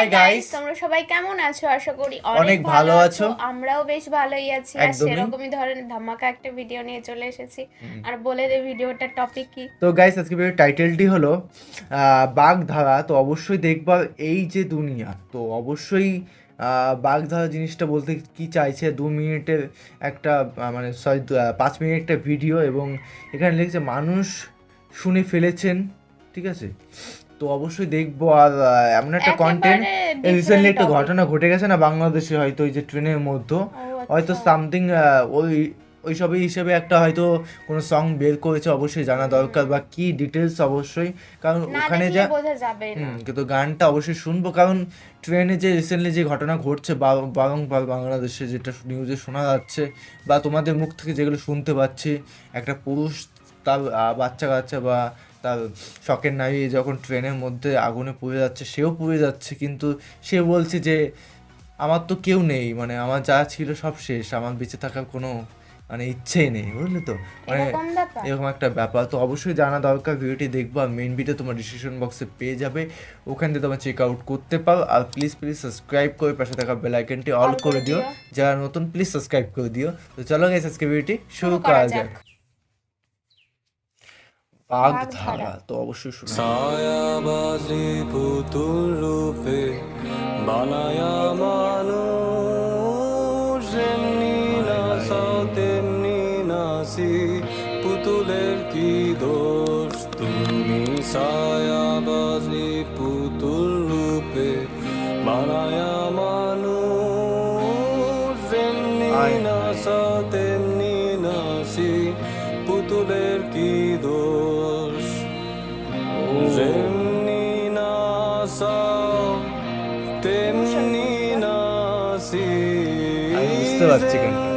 Hi guys তোমরা সবাই কেমন আছো? আশা করি অনেক ভালো আছো। আমরাও বেশ ভালোই আছি। আর সেরকমই ধরনের ধামাকা একটা ভিডিও নিয়ে চলে এসেছি। আর বলে দে ভিডিওটার টপিক কি? তো গাইস আজকে ভিডিওর টাইটেলটি হলো বাগধারা। তো অবশ্যই দেখবা এই যে দুনিয়া। তো অবশ্যই আহ, বাগধারা জিনিসটা বলতে কি চাইছে? দু মিনিটের একটা মানে সরি পাঁচ মিনিট একটা ভিডিও এবং এখানে লিখছে মানুষ শুনে ফেলেছেন। ঠিক আছে? তো অবশ্যই দেখব আর এমন একটা কন্টেন্ট রিসেন্টলি একটা ঘটনা ঘটে গেছে না বাংলাদেশে হয়তো ওই যে ট্রেনের মধ্যে। আচ্ছা। হয়তো সামথিং ওই ওই সবই হিসেবে একটা হয়তো কোনো সং বের করেছে অবশ্যই জানা দরকার বা কি ডিটেলস অবশ্যই। কারণ ওখানে যা কিন্তু গানটা অবশ্যই শুনব। কারণ ট্রেনে যে রিসেন্টলি যে ঘটনা ঘটছে বারংবার বাংলাদেশে যেটা নিউজে শোনা যাচ্ছে বা তোমাদের মুখ থেকে যেগুলো শুনতে পাচ্ছি একটা পুরুষ তার বাচ্চা কাচ্চা বা তার শখের নারী যখন ট্রেনের মধ্যে আগুনে পুড়ে যাচ্ছে সেও পুড়ে যাচ্ছে কিন্তু সে বলছে যে আমার তো কেউ নেই মানে আমার যা ছিল সব শেষ আমার বেঁচে থাকার কোনো মানে ইচ্ছেই নেই বুঝলি তো? মানে এরকম একটা ব্যাপার। তো অবশ্যই জানা দরকার ভিডিওটি দেখব আর মেন ভিডিও তোমার ডিসক্রিপশন বক্সে পেয়ে যাবে। ওখান থেকে তোমার চেক আউট করতে পারো। আর প্লিজ প্লিজ সাবস্ক্রাইব করে পাশে থাকা বেল আইকনটি অল করে দিও। যারা নতুন প্লিজ সাবস্ক্রাইব করে দিও। তো চলো গাইস আজকে ভিডিওটি শুরু করা যাক। বাগধারা। তো অবশ্যই শুনো ছায়াবাজি পুতুল রূপে বানায়া মানুষ এমনি নাচাও তেমনি নাচি পুতুলের কি দোষ তুমি ছায়াবাজি পুতুল রূপে বানায়া মানুষ আয়। নাচাও তেমনি নাচি পুতুলের কি বুঝতে পারছি।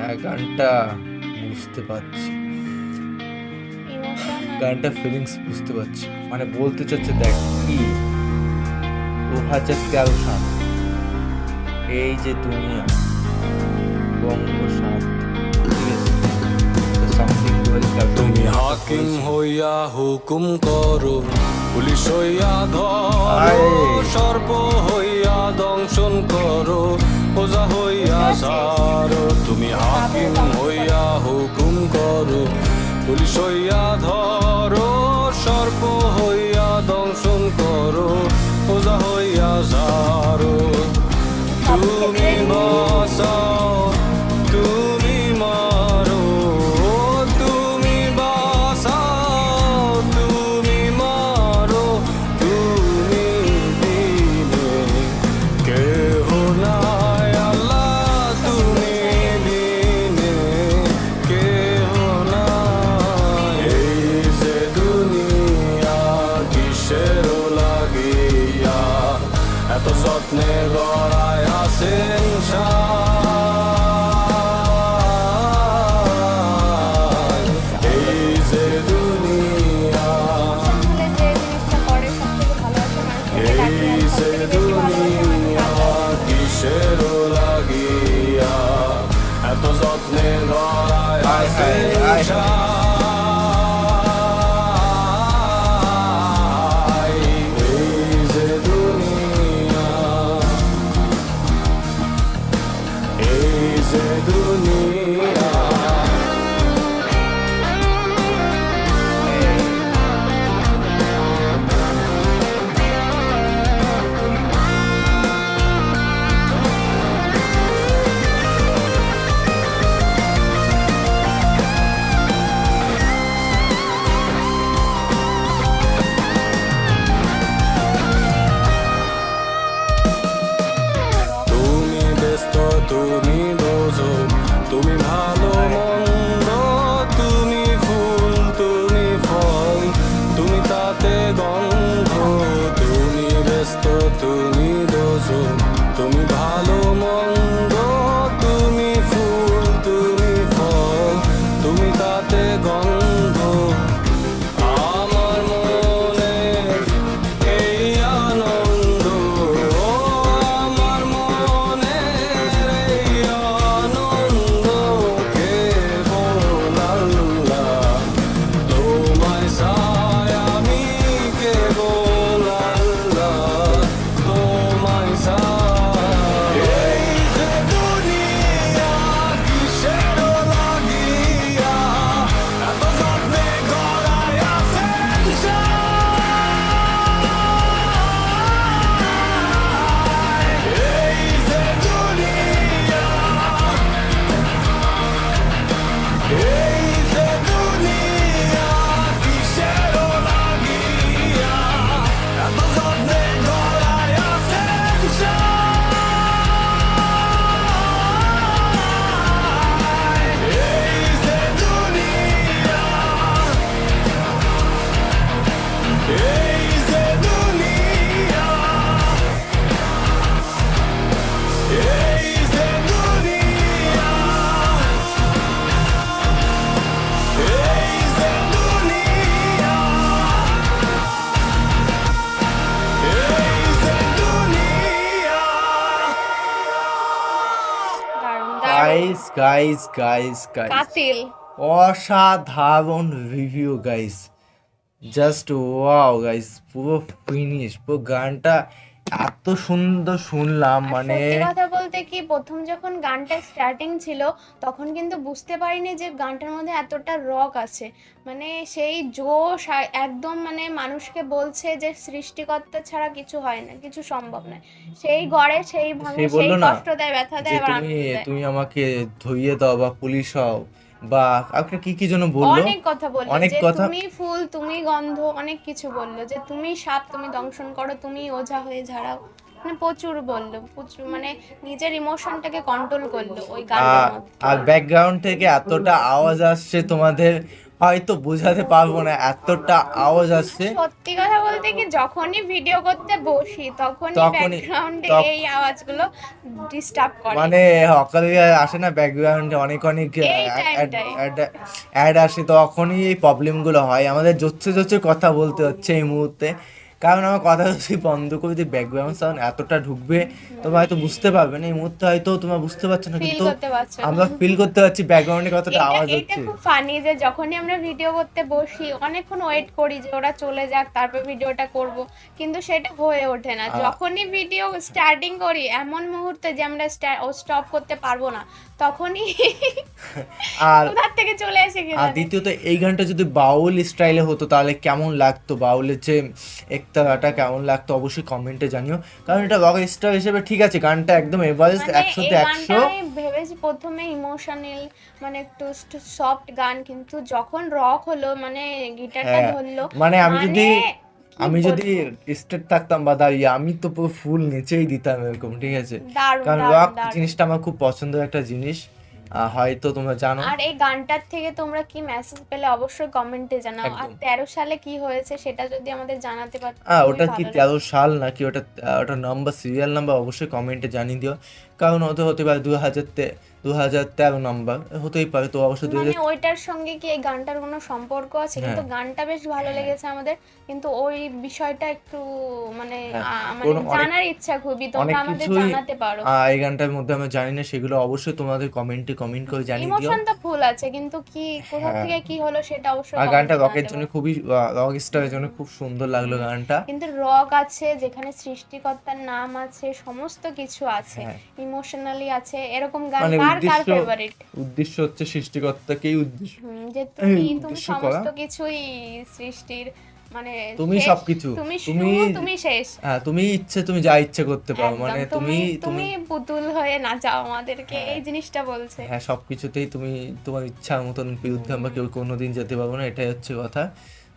হ্যাঁ গানটা বুঝতে পারছি। গানটা ফিলিংস বুঝতে পারছি। মানে বলতে চাচ্ছে দেখ কি? দু হাজার তেরো সাল। এই যে দুনিয়া। বঙ্গ তুমি হাকিম হইয়া হুকুম করো। পুলিশ হইয়া ধরো। সর্প হইয়া দংশন করো। ওজা হইয়া সারো তুমি হাকিম হইয়া হুকুম করো। পুলিশ হইয়া ধরো যত্নে গড়ায় আসেন। এই যে দুনিয়া। এই যে দুনিয়া কিসের লাগিয়া। এত যত্নে গড়ায় আসেন তুমি তুমি তুমি ভালো গাইস গাইস গাইস গাইস কাতিল অসাধারণ review guys just wow guys পুরো ফিনিশ পুরো গানটা এত সুন্দর শুনলাম মানে কথা বলতে কি প্রথম যখন গানটা স্টার্টিং ছিল তখন কিন্তু বুঝতে পারিনি যে গানটার মধ্যে এতটা রক আছে। মানে সেই জোশ একদম মানে মানুষকে বলছে যে সৃষ্টিকর্তা ছাড়া কিছু হয় না কিছু সম্ভব নয়। সেই গড়ে সেই ভাঙে সেই কষ্ট দেয় ব্যথা দেয় তুমি তুমি আমাকে ধুইয়ে দাও বা পুলিশ হও বা একটা কি কি যেন বলল? অনেক কথা বলল অনেক যে কথা- তুমি ফুল তুমি গন্ধ অনেক কিছু বলল যে তুমি সাপ তুমি দংশন করো তুমি ওঝা হয়ে ঝাড়াও। মানে প্রচুর বলল প্রচুর মানে নিজের ইমোশনটাকে কন্ট্রোল করল ওই গানটার আর- মধ্যে। আর ব্যাকগ্রাউন্ড থেকে এতটা আওয়াজ আসছে তোমাদের হয়তো বোঝাতে পারব না এতটা আওয়াজ আসছে। সত্যি কথা বলতে কি যখনই ভিডিও করতে বসি তখনই তখনই- ব্যাকগ্রাউন্ডে তখ- এই আওয়াজগুলো ডিস্টার্ব করে। মানে সকালে আসে না ব্যাকগ্রাউন্ডে অনেক অনেক এই টাইমটাই। অ্যাড আসে তখনই এই প্রবলেমগুলো হয়। আমাদের জোচ্ছে জোচ্ছে কথা বলতে হচ্ছে এই মুহূর্তে। কারণ আমার কথা যদি বন্ধ করে দিই ব্যাকগ্রাউন্ড সাউন্ড এতটা ঢুকবে তোমরা হয়তো বুঝতে পারবে না এই মুহূর্তে হয়তো তোমরা বুঝতে পারছ না কিন্তু। আমরা ফিল করতে পারছি ব্যাকগ্রাউন্ডে কতটা আওয়াজ এটা খুব ফানি যে যখনই আমরা ভিডিও করতে বসি অনেকক্ষণ ওয়েট করি যে ওরা চলে যাক তারপর ভিডিওটা করব কিন্তু সেটা হয়ে ওঠে না। যখনই ভিডিও স্টার্টিং করি এমন মুহূর্তে যে আমরা স্টপ করতে পারব না। তখনই আর কোথার থেকে চলে এসে আর দ্বিতীয়ত এই গানটা যদি বাউল স্টাইলে হতো তাহলে কেমন লাগতো? বাউলের যে একতারাটা কেমন লাগতো? অবশ্যই কমেন্টে জানিও। কারণ এটা রক স্টার হিসেবে ঠিক আছে গানটা একদম এভারেস্ট মানে একশোতে একশো। ভেবেছি প্রথমে ইমোশনাল মানে একটু সফট গান কিন্তু যখন রক হলো মানে গিটারটা হ্যাঁ, ধরলো মানে আমি যদি কি আমি যদি? স্টেট থাকতাম বা দাঁড়িয়ে আমি তো পুরো ফুল নিচেই দিতাম এরকম ঠিক আছে কারণ রক জিনিসটা আমার খুব পছন্দের একটা জিনিস হয়তো তোমরা জানো আর এই গানটার থেকে তোমরা কি মেসেজ পেলে অবশ্যই কমেন্টে জানাও আর একদম। তেরো সালে কি হয়েছে সেটা যদি আমাদের জানাতে পারতো হ্যাঁ ওটা কি ভালো লাগতো। তেরো সাল নাকি ওটা ওটা নাম্বার সিরিয়াল নাম্বার অবশ্যই কমেন্টে জানিয়ে দিও কারণ ওটা হতে পারে দু হাজার দু হাজার তেরো নাম্বার হতেই পারে তো অবশ্যই মানে ওইটার সঙ্গে কি এই গানটার কোনো সম্পর্ক আছে? কিন্তু হ্যাঁ। গানটা বেশ ভালো লেগেছে আমাদের কিন্তু ওই বিষয়টা একটু মানে হ্যাঁ, মানে জানার ইচ্ছা খুবই তোমরা আমাদের জানাতে পারো। আহ, এই গানটার মধ্যে আমরা জানি না সেগুলো অবশ্যই তোমাদের কমেন্টে কমেন্ট করে জানিয়ে দিও। ইমোশন তো ফুল আছে কিন্তু কি কোথা হ্যাঁ। থেকে কি হলো সেটা অবশ্যই আর গানটা রকের জন্য খুবই রক স্টারের জন্য খুব সুন্দর লাগল গানটা। কিন্তু রক আছে যেখানে সৃষ্টিকর্তার নাম আছে সমস্ত কিছু আছে। হ্যাঁ। ইমোশনালি আছে এরকম গান মানে কার কার ফেভারিট উদ্দেশ্য হচ্ছে সৃষ্টিকর্তাকেই উদ্দেশ্য। যে তুমি তুমি সমস্ত কিছুই সৃষ্টির মানে তুমি সবকিছু। তুমি তুমি- তুমি শেষ। হ্যাঁ তুমি ইচ্ছে তুমি যা ইচ্ছে করতে পারো। মানে তুমি তুমি পুতুল হয়ে নাচাও আমাদেরকে এই জিনিসটা বলছে। হ্যাঁ সবকিছুতেই তুমি তোমার ইচ্ছার মতন বিরুদ্ধে আমরা কেউ কোনোদিন যেতে পারব না এটাই হচ্ছে কথা।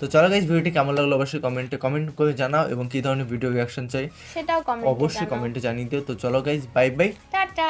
তো চলো গাইজ ভিডিওটি কেমন লাগল অবশ্যই কমেন্টে কমেন্ট করে জানাও এবং কি ধরনের ভিডিও রিয়াকশন চাই সেটাও কমেন্ট অবশ্যই কমেন্টে জানিয়ে দিও। তো চলো গাইজ বাই বাই টাটা।